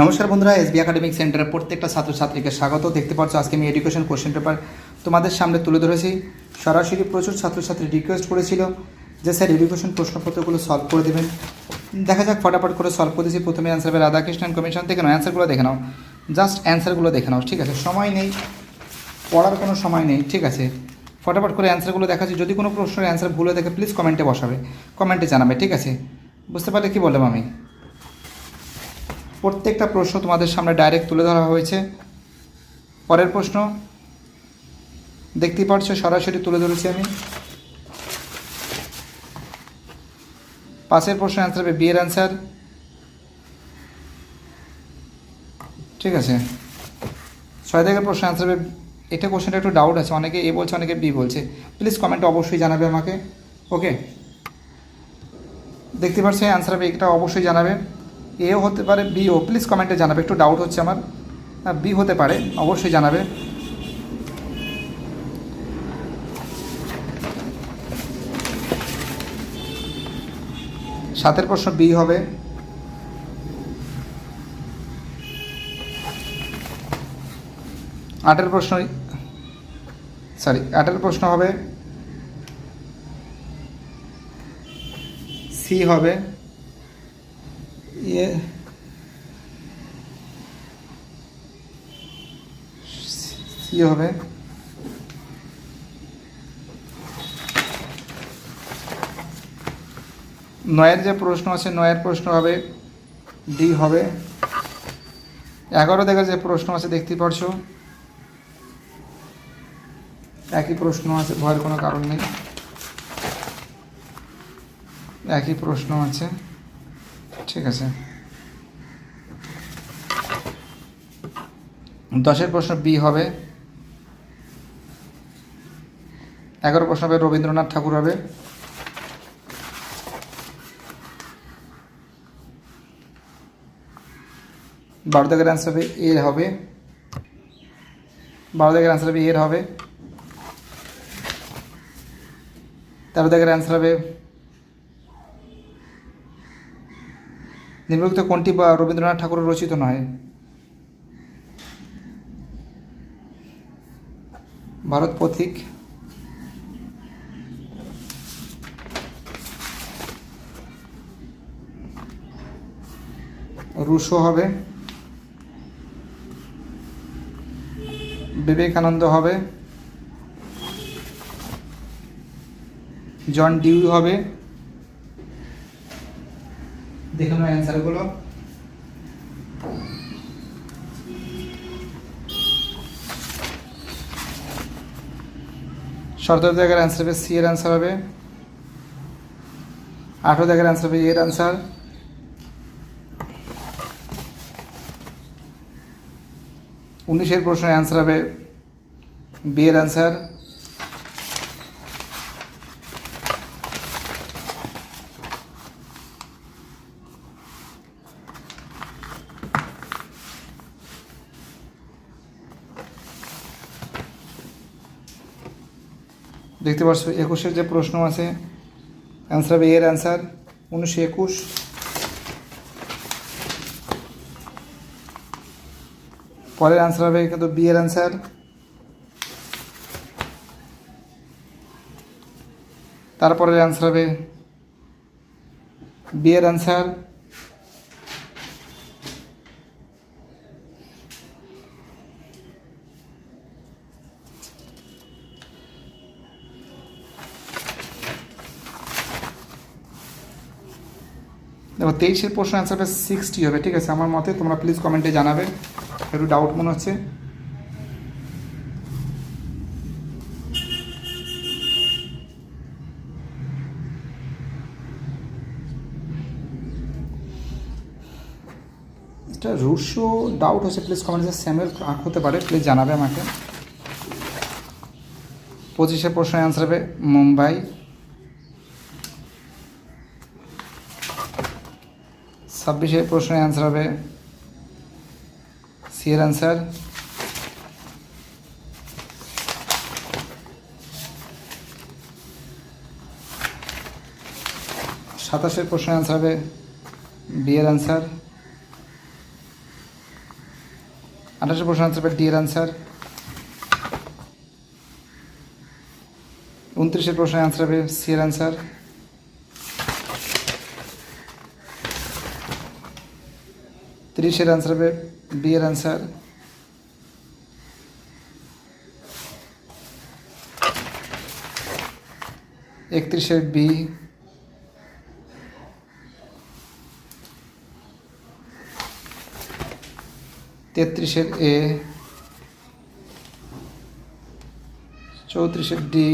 নমস্কার বন্ধুরা, SB academic সেন্টারের প্রত্যেকটা ছাত্রছাত্রীকে স্বাগত। দেখতে পাচ্ছ আজকে আমি এডুকেশন কোশ্চেন পেপার তোমাদের সামনে তুলে ধরেছি। সরাসরি প্রচুর ছাত্রছাত্রী রিকোয়েস্ট করেছিল যে স্যার এডুকেশন প্রশ্নপত্রগুলো সলভ করে দেবেন। দেখা যাক, ফটাফট করে সলভ করে দিয়েছি। প্রথমে অ্যান্সার হবে রাধাকৃষ্ণন কমিশন থেকে। নাও অ্যান্সারগুলো দেখে নাও। জাস্ট অ্যান্সারগুলো দেখে নাও, ঠিক আছে? সময় নেই, পড়ার কোনো সময় নেই, ঠিক আছে? ফটাফট করে অ্যান্সারগুলো দেখাচ্ছি। যদি কোনো প্রশ্নের অ্যান্সার ভুল থাকে প্লিজ কমেন্টে বসাবে। কমেন্টে জানাবে, ঠিক আছে? বুঝতে পারলে কি বললাম আমি? প্রত্যেকটা প্রশ্ন তোমাদের সামনে ডাইরেক্ট তুলে ধরা হয়েছে। পরের প্রশ্ন, দেখতেই পাচ্ছ সরাসরি তুলে ধরেছি আমি। পাশের প্রশ্ন অ্যান্সার হবে বিয়ের অ্যান্সার ঠিক আছে। ছয় থেকে প্রশ্ন অ্যান্সার হবে, এটা কোশ্চেনটা একটু ডাউট আছে, অনেকে এ বলছে, অনেকে বি বলছে। প্লিজ কমেন্টে অবশ্যই জানাবে আমাকে। ওকে দেখতে পাচ্ছি অ্যান্সার হবে, এটা অবশ্যই জানাবে। এও হতে পারে বিও প্লিজ কমেন্টে জানাবে, একটু ডাউট হচ্ছে আমার। বি হতে পারে, অবশ্যই জানাবে। সাতের প্রশ্ন বি হবে। আটের প্রশ্ন সরি আটের প্রশ্ন হবে। সি হবে। ইয়ে সি হবে নয়ের যে প্রশ্ন আছে, নয়ের প্রশ্ন হবে ডি হবে। এগারো থেকে যে প্রশ্ন আছে দেখতেই পারছ? একই প্রশ্ন আছে, ভয়ের কোনো কারণ নেই। একই প্রশ্ন আছে। ঠিক আছে। দশের প্রশ্ন বি হবে। এগারো প্রশ্ন হবে, রবীন্দ্রনাথ ঠাকুর হবে। বারো দাগের অ্যান্সার হবে এর হবে। বারো দাগের অ্যান্সার হবে এর হবে। তেরো দাগের অ্যান্সার হবে নিম্নলিখিত কোনটি বা রবীন্দ্রনাথ ঠাকুরের রচিত নয়? ভারত পথিক। রুশো হবে। বিবেকানন্দ হবে। জন ডিউ হবে। দেখে নাও অ্যান্সারগুলো সতেরো জায়গার অ্যান্সার হবে সি এর অ্যান্সার হবে। আঠেরো জায়গার অ্যান্সার হবে এর অ্যান্সার উনিশের প্রশ্নের অ্যান্সার হবে বি এর অ্যান্সার দেখতে পাচ্ছ একুশের যে প্রশ্ন আছে অ্যান্সার হবে এর অ্যান্সার উনিশশো একুশ। পরের অ্যান্সার হবে কিন্তু বি এর অ্যান্সার তারপরের অ্যান্সার হবে বি এর অ্যান্সার দেখো, তেইশের প্রশ্ন অ্যান্সার হবে সিক্সটি হবে, ঠিক আছে? আমার মতে তোমরা প্লিজ কমেন্টে জানাবে। একটু ডাউট মনে হচ্ছে? এটা রুশো ডাউট হচ্ছে প্লিজ কমেন্টে স্যামুয়েল ক্লার্ক হতে পারে প্লিজ জানাবে আমাকে। পঁচিশে প্রশ্ন অ্যান্সার হবে, মুম্বাই। ছাব্বিশের প্রশ্নের অ্যান্সার হবে। সি এর অ্যান্সার সাতাশের প্রশ্নের অ্যান্সার হবে। বি এর অ্যান্সার আঠাশের প্রশ্ন আনসার হবে ডি এর আনসার উনত্রিশের প্রশ্নের আনসার হবে সি এর আনসার তিরিশের আনসার হবে বি এর আনসার একত্রিশের বি তেত্রিশের এ চৌত্রিশের ডি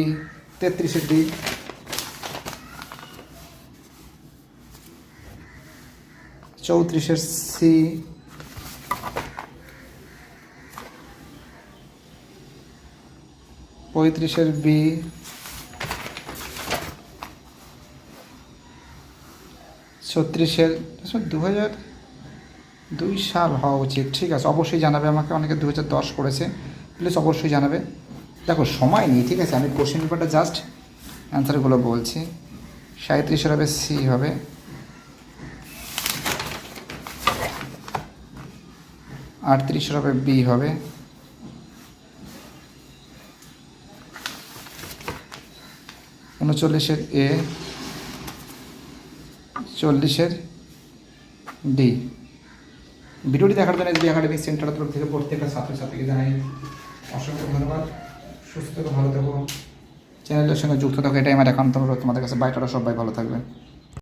তেত্রিশের ডি চৌত্রিশের সি। পঁয়ত্রিশের বি। ছত্রিশের দু হাজার দুই সাল হওয়া উচিত। ঠিক আছে, অবশ্যই জানাবে আমাকে, অনেকে দু হাজার দশ করেছে। প্লিজ অবশ্যই জানাবে। দেখো, সময় নেই, ঠিক আছে? আমি কোশ্চেন পেপারটা জাস্ট অ্যান্সারগুলো বলছি। সাঁত্রিশের হবে, সি হবে। আটত্রিশের হবে, বি হবে। উনচল্লিশের এ, চল্লিশের ডি। ভিডিওটি দেখার জন্য এসবি একাডেমিক সেন্টার তরফ থেকে প্রত্যেকটা ছাত্রছাত্রীকে জানাই অসংখ্য ধন্যবাদ। সুস্থ ভালো থেকো। চ্যানেলের সঙ্গে যুক্ত থাকো, এটাই আমার একান্ত তোমাদের কাছে বাইটারা সবাই ভালো থাকবে